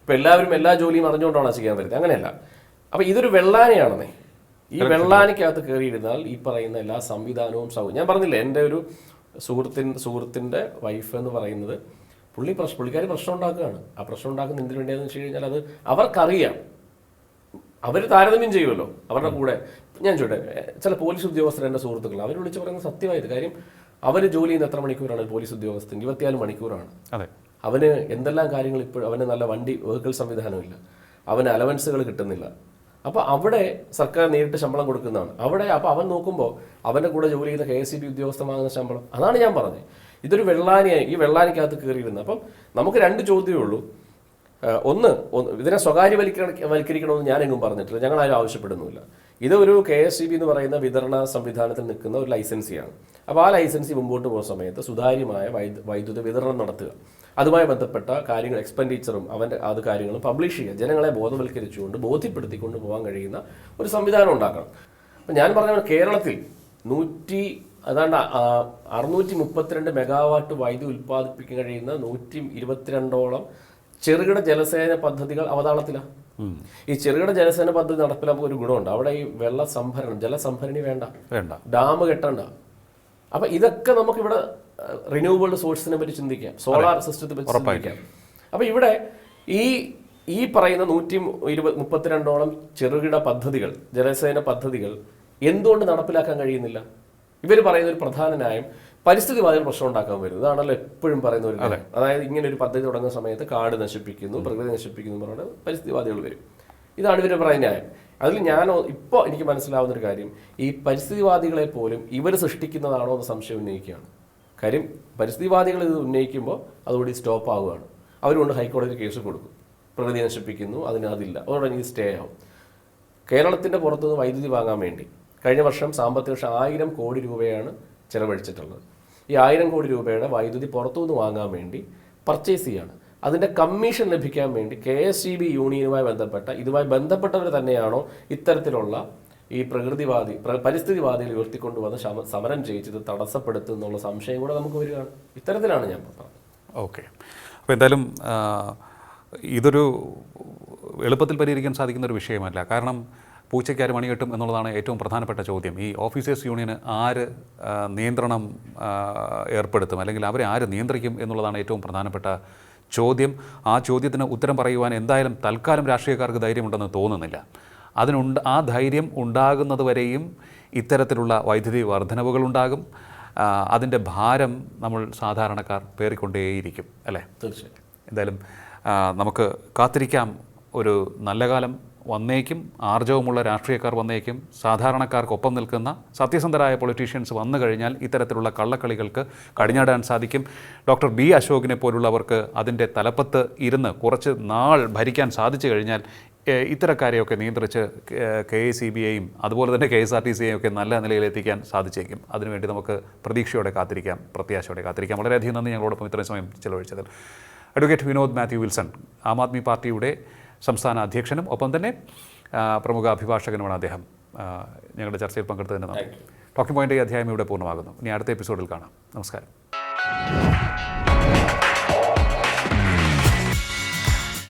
ഇപ്പം എല്ലാവരും എല്ലാ ജോലിയും അറിഞ്ഞുകൊണ്ടാണ് ചെയ്യാൻ വരുന്നത്. അങ്ങനെയല്ല. അപ്പം ഇതൊരു വെള്ളാനയാണെന്നേ. ഈ വെള്ളാനയ്ക്കകത്ത് കയറിയിരുന്നാൽ ഈ പറയുന്ന എല്ലാ സംവിധാനവും സൗ ഞാൻ പറഞ്ഞില്ല എന്റെ ഒരു സുഹൃത്തിൻ സുഹൃത്തിന്റെ വൈഫ് എന്ന് പറയുന്നത് പുള്ളി പ്രശ്നം പുള്ളിക്കാരി പ്രശ്നം ഉണ്ടാക്കുകയാണ്. ആ പ്രശ്നം ഉണ്ടാക്കുന്ന എന്തിനു വേണ്ടിയെന്ന് വെച്ച് കഴിഞ്ഞാൽ അത് അവർക്കറിയാം. അവർ താരതമ്യം ചെയ്യുമല്ലോ അവരുടെ കൂടെ. ഞാൻ ചോട്ടെ ചില പോലീസ് ഉദ്യോഗസ്ഥർ എന്റെ സുഹൃത്തുക്കൾ അവർ വിളിച്ച് പറയുന്നത് സത്യമായത് കാര്യം അവർ ജോലി ചെയ്യുന്ന എത്ര മണിക്കൂറാണ് പോലീസ് ഉദ്യോഗസ്ഥൻ? ഇരുപത്തിനാല് മണിക്കൂറാണ്. അതെ. അവന് എന്തെല്ലാം കാര്യങ്ങൾ ഇപ്പോൾ അവന് നല്ല വണ്ടി വെഹിക്കിൾ സംവിധാനമില്ല. അവന് അലവൻസുകൾ കിട്ടുന്നില്ല. അപ്പോൾ അവിടെ സർക്കാർ നേരിട്ട് ശമ്പളം കൊടുക്കുന്നതാണ്. അവിടെ അപ്പോൾ അവൻ നോക്കുമ്പോൾ അവന്റെ കൂടെ ജോലി ചെയ്യുന്ന കെ എസ് സി ബി ഉദ്യോഗസ്ഥൻ വാങ്ങുന്ന ശമ്പളം. അതാണ് ഞാൻ പറഞ്ഞത്. ഇതൊരു വെള്ളാനിയായി ഈ വെള്ളാനിക്കകത്ത് കയറിയിരുന്നത് അപ്പം നമുക്ക് രണ്ട് ചോദ്യമേ ഉള്ളൂ. ഒന്ന് ഇതിനെ സ്വകാര്യവൽക്കരണ വൽക്കരിക്കണമെന്ന് ഞാനെങ്ങും പറഞ്ഞിട്ടില്ല. ഞങ്ങൾ ആരും ആവശ്യപ്പെടുന്നുമില്ല. ഇത് ഒരു കെ എസ് സി ബി എന്ന് പറയുന്ന വിതരണ സംവിധാനത്തിൽ നിൽക്കുന്ന ഒരു ലൈസൻസിയാണ്. അപ്പോൾ ആ ലൈസൻസി മുമ്പോട്ട് പോകുന്ന സമയത്ത് സുതാര്യമായ വൈദ്യു- വൈദ്യുത വിതരണം നടത്തുക. അതുമായി ബന്ധപ്പെട്ട കാര്യങ്ങൾ എക്സ്പെൻഡിച്ചറും അവന്റെ അത് കാര്യങ്ങളും പബ്ലിഷ് ചെയ്യുക. ജനങ്ങളെ ബോധവൽക്കരിച്ചുകൊണ്ട് ബോധ്യപ്പെടുത്തിക്കൊണ്ട് പോകാൻ കഴിയുന്ന ഒരു സംവിധാനം ഉണ്ടാക്കണം. അപ്പം ഞാൻ പറഞ്ഞ കേരളത്തിൽ നൂറ്റി അതാണ്ട് അറുന്നൂറ്റി മുപ്പത്തിരണ്ട് മെഗാവാട്ട് വൈദ്യുതി ഉൽപ്പാദിപ്പിക്കാൻ കഴിയുന്ന നൂറ്റി ഇരുപത്തിരണ്ടോളം ചെറുകിട ജലസേന പദ്ധതികൾ അവതാളത്തിലാണ് ഈ ചെറുകിട ജലസേന പദ്ധതി നടപ്പിലാക്കുമ്പോൾ ഒരു ഗുണമുണ്ട്. അവിടെ ഈ വെള്ള സംഭരണം ജലസംഭരണി വേണ്ട. വേണ്ട. ഡാം കെട്ടണ്ട. അപ്പൊ ഇതൊക്കെ നമുക്ക് ഇവിടെ റിന്യൂവബിൾ സോഴ്സിനെ പറ്റി ചിന്തിക്കാം. സോളാർ സിസ്റ്റത്തെ പറ്റി ചിന്തിക്കാം. അപ്പൊ ഇവിടെ ഈ ഈ പറയുന്ന നൂറ്റി ഇരുപത് മുപ്പത്തിരണ്ടോളം ചെറുകിട പദ്ധതികൾ ജലസേന പദ്ധതികൾ എന്തുകൊണ്ട് നടപ്പിലാക്കാൻ കഴിയുന്നില്ല? ഇവർ പറയുന്ന ഒരു പ്രധാന ന്യായം പരിസ്ഥിതിവാദികൾ പ്രശ്നം ഉണ്ടാക്കാൻ വരും ഇതാണല്ലോ എപ്പോഴും പറയുന്ന ഒരു കാര്യം അതായത് ഇങ്ങനെ ഒരു പദ്ധതി തുടങ്ങുന്ന സമയത്ത് കാട് നശിപ്പിക്കുന്നു പ്രകൃതി നശിപ്പിക്കുന്നു എന്ന് പറഞ്ഞാൽ പരിസ്ഥിതിവാദികൾ വരും. ഇതാണ് ഇവർ പറയുന്ന ന്യായം. അതിൽ ഞാൻ ഇപ്പോൾ എനിക്ക് മനസ്സിലാവുന്ന ഒരു കാര്യം ഈ പരിസ്ഥിതിവാദികളെ പോലും ഇവർ സൃഷ്ടിക്കുന്നതാണോ എന്ന് സംശയം ഉന്നയിക്കുകയാണ്. കാര്യം പരിസ്ഥിതിവാദികൾ ഇത് ഉന്നയിക്കുമ്പോൾ അതുകൂടി സ്റ്റോപ്പ് ആവുകയാണ്. അവരുകൊണ്ട് ഹൈക്കോടതിയിൽ കേസ് കൊടുക്കും. പ്രകൃതി നശിപ്പിക്കുന്നു അതിന് അതില്ല അതോടെ സ്റ്റേ ആവും. കേരളത്തിന്റെ പുറത്തുനിന്ന് വൈദ്യുതി വാങ്ങാൻ വേണ്ടി കഴിഞ്ഞ വർഷം സാമ്പത്തിക വർഷം ആയിരം കോടി രൂപയാണ് ചെലവഴിച്ചിട്ടുള്ളത്. ഈ ആയിരം കോടി രൂപയുടെ വൈദ്യുതി പുറത്തുനിന്ന് വാങ്ങാൻ വേണ്ടി പർച്ചേസ് ചെയ്യാണ്. അതിന്റെ കമ്മീഷൻ ലഭിക്കാൻ വേണ്ടി കെ എസ് ഇ ബി യൂണിയനുമായി ബന്ധപ്പെട്ട ഇതുമായി ബന്ധപ്പെട്ടവർ തന്നെയാണോ ഇത്തരത്തിലുള്ള ഈ പ്രകൃതിവാദി പരിസ്ഥിതിവാദികൾ ഉയർത്തിക്കൊണ്ടുവന്ന് സമരം ചെയ്യിച്ചത് തടസ്സപ്പെടുത്തും എന്നുള്ള സംശയം കൂടെ നമുക്ക് വരികയാണ്. ഇത്തരത്തിലാണ് ഞാൻ പറഞ്ഞത്. ഓക്കെ. അപ്പോൾ എന്തായാലും ഇതൊരു എളുപ്പത്തിൽ പരിഹരിക്കാൻ സാധിക്കുന്ന ഒരു വിഷയമല്ല. കാരണം പൂച്ചയ്ക്കാര് മണി കിട്ടും എന്നുള്ളതാണ് ഏറ്റവും പ്രധാനപ്പെട്ട ചോദ്യം. ഈ ഓഫീസേഴ്സ് യൂണിയന് ആര് നിയന്ത്രണം ഏർപ്പെടുത്തും? അല്ലെങ്കിൽ അവരെ ആര് നിയന്ത്രിക്കും എന്നുള്ളതാണ് ഏറ്റവും പ്രധാനപ്പെട്ട ചോദ്യം. ആ ചോദ്യത്തിന് ഉത്തരം പറയുവാൻ എന്തായാലും തൽക്കാലം രാഷ്ട്രീയക്കാർക്ക് ധൈര്യമുണ്ടെന്ന് തോന്നുന്നില്ല. അതിനുണ്ട് ആ ധൈര്യം ഉണ്ടാകുന്നതുവരെയും ഇത്തരത്തിലുള്ള വൈദ്യുതി വർധനവുകളുണ്ടാകും അതിന്റെ ഭാരം നമ്മൾ സാധാരണക്കാർ പേറിക്കൊണ്ടേയിരിക്കും അല്ലേ? തീർച്ചയായും എന്തായാലും നമുക്ക് കാത്തിരിക്കാം. ഒരു നല്ല കാലം. വന്നേക്കും ആർജവമുള്ള രാഷ്ട്രീയക്കാർ വന്നേക്കും സാധാരണക്കാർക്കൊപ്പം നിൽക്കുന്ന സത്യസന്ധരായ പൊളിറ്റീഷ്യൻസ് വന്നു കഴിഞ്ഞാൽ ഇത്തരത്തിലുള്ള കള്ളക്കളികൾക്ക് കടിഞ്ഞാടാൻ സാധിക്കും. ഡോക്ടർ ബി അശോകിനെ പോലുള്ളവർക്ക് അതിന്റെ തലപ്പത്ത് ഇരുന്ന് കുറച്ച് നാൾ ഭരിക്കാൻ സാധിച്ചു കഴിഞ്ഞാൽ ഇത്തരക്കാരെയൊക്കെ നിയന്ത്രിച്ച് കെ എ സി ബി ഐയും അതുപോലെ തന്നെ കെ എസ് ആർ ടി സിയെയും ഒക്കെ നല്ല നിലയിലെത്തിക്കാൻ സാധിച്ചേക്കും. അതിനുവേണ്ടി നമുക്ക് പ്രതീക്ഷയോടെ കാത്തിരിക്കാം പ്രത്യാശയോടെ കാത്തിരിക്കാം. വളരെയധികം നന്ദി ഞങ്ങളോടൊപ്പം ഇത്രയും സമയം ചിലവഴിച്ചതിൽ. അഡ്വക്കേറ്റ് വിനോദ് മാത്യു വിൽസൺ ആം ആദ്മി പാർട്ടിയുടെ സംസ്ഥാന അധ്യക്ഷനും ഒപ്പം തന്നെ പ്രമുഖ അഭിഭാഷകനുമാണ് അദ്ദേഹം. ഞങ്ങളുടെ ചർച്ചയിൽ പങ്കെടുത്തതിന് നന്ദി. ടോക്കിംഗ് പോയിന്റ് ഈ അധ്യായം ഇവിടെ പൂർണമാകുന്നു. ഇനി അടുത്ത എപ്പിസോഡിൽ കാണാം. നമസ്കാരം.